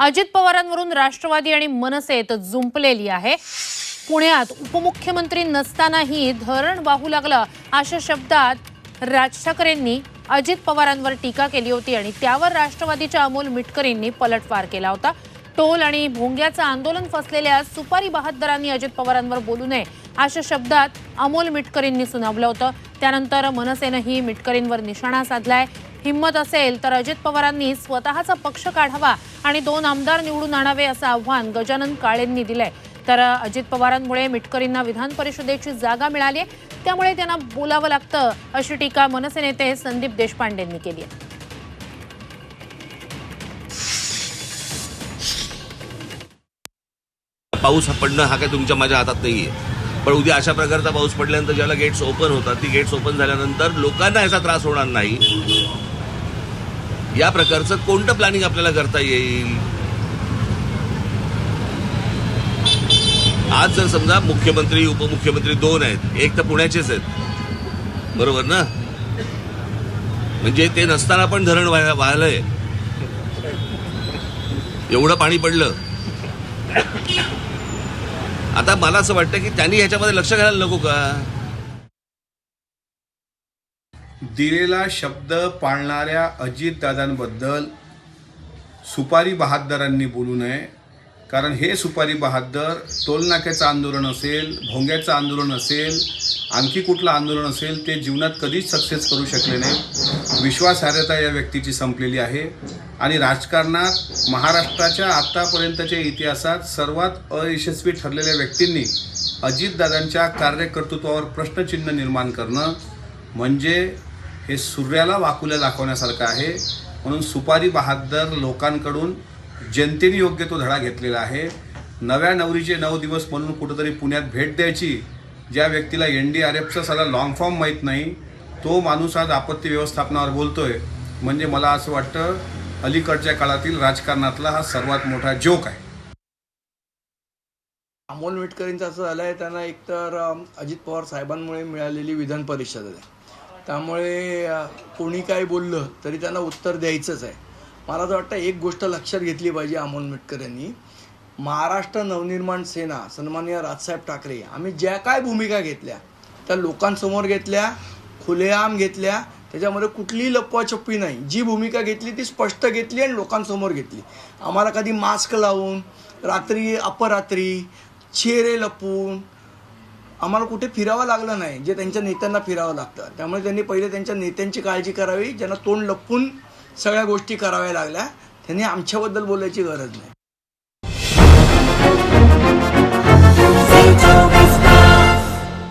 अजित पवारांवरून राष्ट्रवादी आणि मनसेत जुंपलेली आहे. पुण्यात उपमुख्यमंत्री नसतानाही धरण वाहू लागलं अशा शब्दात राज ठाकरेंनी अजित पवारांवर टीका केली होती आणि त्यावर राष्ट्रवादीच्या अमोल मिटकरींनी पलटवार केला होता. टोल आणि भोंग्याचं आंदोलन फसलेल्या सुपारी बहादरांनी अजित पवारांवर बोलू नये अशा शब्दात अमोल मिटकरींनी सुनावलं होतं. त्यानंतर मनसेनंही मिटकरींवर निशाणा साधलाय. हिंमत असेल तर अजित पवारांनी स्वतःचा पक्ष काढावा आणि दोन आमदार निवडून आणावे असं आव्हान गजानन काळेंनी दिलंय. तर अजित पवारांमुळे मिटकरींना विधान परिषदेची जागा मिळाली आहे त्यामुळे त्यांना बोलावं लागतं अशी टीका मनसे नेते संदीप देशपांडेंनी केली आहे पाऊस पडणं हा काही तुमच्या माझ्या हातात नाहीये. पण उद्या अशा प्रकारचा पाऊस पडल्यानंतर ज्याला गेट्स ओपन होतात ती गेट्स ओपन झाल्यानंतर लोकांना याचा त्रास होणार नाही. या प्रकारचं कोणतं प्लॅनिंग आपल्याला करता येईल? आज जर समजा मुख्यमंत्री उपमुख्यमंत्री दोन आहेत एक तर पुण्याचेच आहेत. बरोबर ना? म्हणजे ते नसताना पण धरण वाहलंय. एवढं पाणी पडलं. आता मला असं वाटतं की त्यांनी ह्याच्यामध्ये लक्ष घालायला नको का? दिलेला शब्द पाळणाऱ्या अजितदादांबद्दल सुपारी बहादरांनी बोलू नये. कारण हे सुपारी बहादर टोलनाक्याचं आंदोलन असेल भोंग्याचं आंदोलन असेल आणखी कुठलं आंदोलन असेल ते जीवनात कधीच सक्सेस करू शकले नाही. विश्वासार्हता या व्यक्तीची संपलेली आहे. आणि राजकारणात महाराष्ट्राच्या आत्तापर्यंतच्या इतिहासात सर्वात अयशस्वी ठरलेल्या व्यक्तींनी अजितदादांच्या कार्यकर्तृत्वावर प्रश्नचिन्ह निर्माण करणं म्हणजे हे सूर्याला वाकुल्या दाखवण्यासारखं आहे. म्हणून सुपारी बहादर लोकांकडून जनतेने योग्य तो धडा घेतलेला आहे. नव्या नवरीचे नऊ दिवस म्हणून कुठंतरी पुण्यात भेट द्यायची ज्या व्यक्तीला एन डी आर एफचा साधा लॉंग फॉर्म माहीत नाही तो माणूस आज आपत्ती व्यवस्थापनावर बोलतो आहे म्हणजे मला असं वाटतं अलीकडच्या काळातील राजकारणातला हा सर्वात मोठा जोक आहे. अमोल मिटकरींचं असं झालं आहे त्यांना एकतर अजित पवार साहेबांमुळे मिळालेली विधान परिषद आहे. त्यामुळे कोणी काय बोललं तरी त्यांना उत्तर द्यायचंच आहे. मला तर वाटतं एक गोष्ट लक्षात घेतली पाहिजे अमोल मिटकर यांनी. महाराष्ट्र नवनिर्माण सेना सन्माननीय राजसाहेब ठाकरे आम्ही ज्या काय भूमिका घेतल्या त्या लोकांसमोर घेतल्या खुलेआम घेतल्या त्याच्यामध्ये कुठलीही लपवाछप्पी नाही. जी भूमिका घेतली ती स्पष्ट घेतली आणि लोकांसमोर घेतली. आम्हाला कधी मास्क लावून रात्री अपरात्री चेहरे लपवून आम्हाला कुठे फिरावं लागलं नाही जे त्यांच्या नेत्यांना फिरावं लागतं. त्यामुळे त्यांनी पहिले त्यांच्या नेत्यांची काळजी करावी ज्यांना तोंड लपवून सगळ्या गोष्टी कराव्या लागल्या. त्यांनी आमच्याबद्दल बोलायची गरज नाही.